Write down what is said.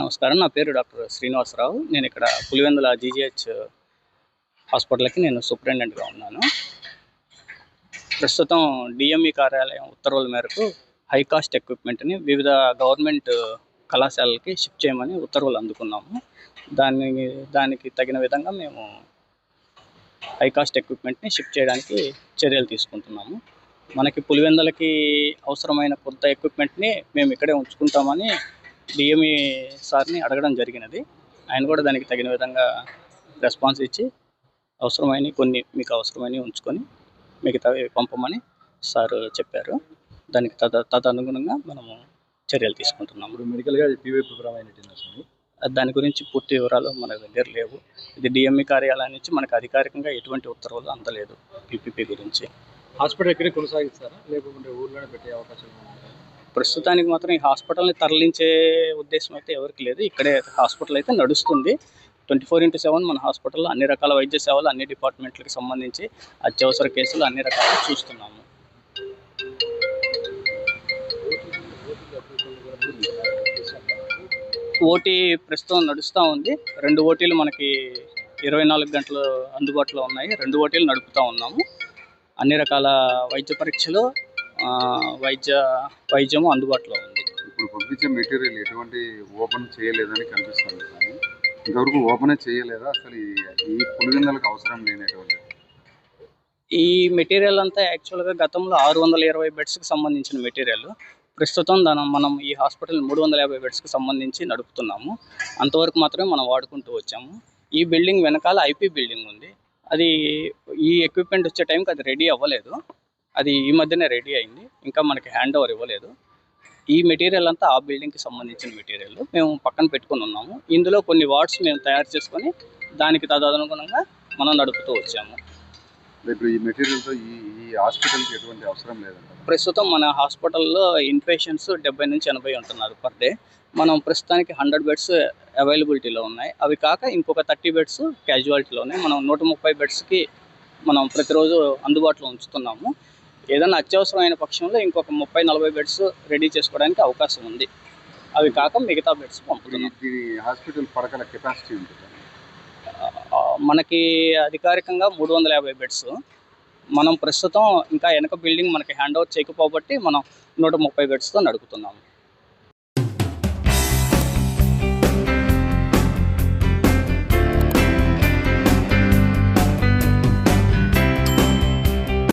నమస్కారం నా పేరు డాక్టర్ శ్రీనివాసరావు. నేను ఇక్కడ పులివెందుల జీజీహెచ్ హాస్పిటల్కి నేను సూపరింటెండెంట్గా ఉన్నాను. ప్రస్తుతం డిఎంఈ కార్యాలయం ఉత్తర్వుల మేరకు హై కాస్ట్ ఎక్విప్మెంట్ని వివిధ గవర్నమెంట్ కళాశాలలకి షిఫ్ట్ చేయమని ఉత్తర్వులు అందుకున్నాము. దాని దానికి తగిన విధంగా మేము హై కాస్ట్ ఎక్విప్మెంట్ని షిఫ్ట్ చేయడానికి చర్యలు తీసుకుంటున్నాము. మనకి పులివెందులకి అవసరమైన కొత్త ఎక్విప్మెంట్ని మేము ఇక్కడే ఉంచుకుంటామని డిఎంఈ సార్ని అడగడం జరిగినది. ఆయన కూడా దానికి తగిన విధంగా రెస్పాన్స్ ఇచ్చి అవసరమైన కొన్ని మీకు అవసరమైనవి ఉంచుకొని మిగతావి పంపమని సార్ చెప్పారు. దానికి తద తదనుగుణంగా మనము చర్యలు తీసుకుంటున్నాము. ఇప్పుడు మెడికల్గా పీవీ ప్రోగ్రామ్ అయినట్టు దాని గురించి పూర్తి వివరాలు మన దగ్గర లేవు. ఇది డిఎంఈ కార్యాలయం నుంచి మనకు అధికారికంగా ఎటువంటి ఉత్తర్వులు అందలేదు పీపీపీ గురించి. హాస్పిటల్ ఇక్కడే కొనసాగిస్తారా? లేకుంటే ఊర్లోనే పెట్టే అవకాశం? ప్రస్తుతానికి మాత్రం ఈ హాస్పిటల్ని తరలించే ఉద్దేశం అయితే ఎవరికి లేదు. ఇక్కడే హాస్పిటల్ అయితే నడుస్తుంది. ట్వంటీ ఫోర్ ఇంటూ సెవెన్ మన హాస్పిటల్లో అన్ని రకాల వైద్య సేవలు అన్ని డిపార్ట్మెంట్లకు సంబంధించి అత్యవసర కేసులు అన్ని రకాలు చూస్తున్నాము. ఓటీ ప్రస్తుతం నడుస్తూ ఉంది. రెండు ఓటీలు మనకి ఇరవై నాలుగు గంటలు అందుబాటులో ఉన్నాయి. రెండు ఓటీలు నడుపుతూ ఉన్నాము. అన్ని రకాల వైద్య పరీక్షలు వైద్య వైద్యము అందుబాటులో ఉంది. ఇప్పుడు పంపించే మెటీరియల్ ఎటువంటి ఓపెన్ చేయలేదని కనిపిస్తుంది కానీ ఇంతవరకు ఓపెనే చేయలేదా? అసలు ఈ- పులివెందులకు అవసరం లేనటువంటి? ఈ మెటీరియల్ అంతా యాక్చువల్గా గతంలో ఆరు వందల ఇరవై బెడ్స్కి సంబంధించిన మెటీరియల్. ప్రస్తుతం దాని మనం ఈ హాస్పిటల్ మూడు వందల యాభై బెడ్స్కి సంబంధించి నడుపుతున్నాము. అంతవరకు మాత్రమే మనం వాడుకుంటూ వచ్చాము. ఈ బిల్డింగ్ వెనకాల ఐపీ బిల్డింగ్ ఉంది. అది ఈ ఎక్విప్మెంట్ వచ్చే టైంకి అది రెడీ అవ్వలేదు. అది ఈ మధ్యనే రెడీ అయింది. ఇంకా మనకి హ్యాండ్ ఓవర్ ఇవ్వలేదు. ఈ మెటీరియల్ అంతా ఆ బిల్డింగ్కి సంబంధించిన మెటీరియల్. మేము పక్కన పెట్టుకొని ఉన్నాము. ఇందులో కొన్ని వార్డ్స్ మేము తయారు చేసుకొని దానికి తదనుగుణంగా మనం నడుపుతూ వచ్చాము. ఇప్పుడు ఈ మెటీరియల్తో ఈ ఈ హాస్పిటల్కి ఎటువంటి అవసరం లేదంట ప్రస్తుతం మన హాస్పిటల్లో ఇన్పేషెంట్స్ డెబ్బై నుంచి ఎనభై ఉంటున్నారు పర్ డే మనం ప్రస్తుతానికి హండ్రెడ్ బెడ్స్ అవైలబిలిటీలో ఉన్నాయి. అవి కాక ఇంకొక థర్టీ బెడ్స్ క్యాజువాలిటీలో ఉన్నాయి మనం నూట ముప్పై బెడ్స్కి మనం ప్రతిరోజు అందుబాటులో ఉంచుతున్నాము. ఏదైనా అత్యవసరమైన పక్షంలో ఇంకొక ముప్పై నలభై బెడ్స్ రెడీ చేసుకోవడానికి అవకాశం ఉంది. అవి కాక మిగతా బెడ్స్ పంపుతున్నాం. హాస్పిటల్ పడకల కెపాసిటీ ఉంటుంది? మనకి అధికారికంగా మూడు వందల యాభై బెడ్స్ మనం ప్రస్తుతం ఇంకా వెనక బిల్డింగ్ మనకి హ్యాండ్ ఓవర్ చేయకపోబట్టి మనం నూట ముప్పై బెడ్స్తో నడుపుతున్నాము.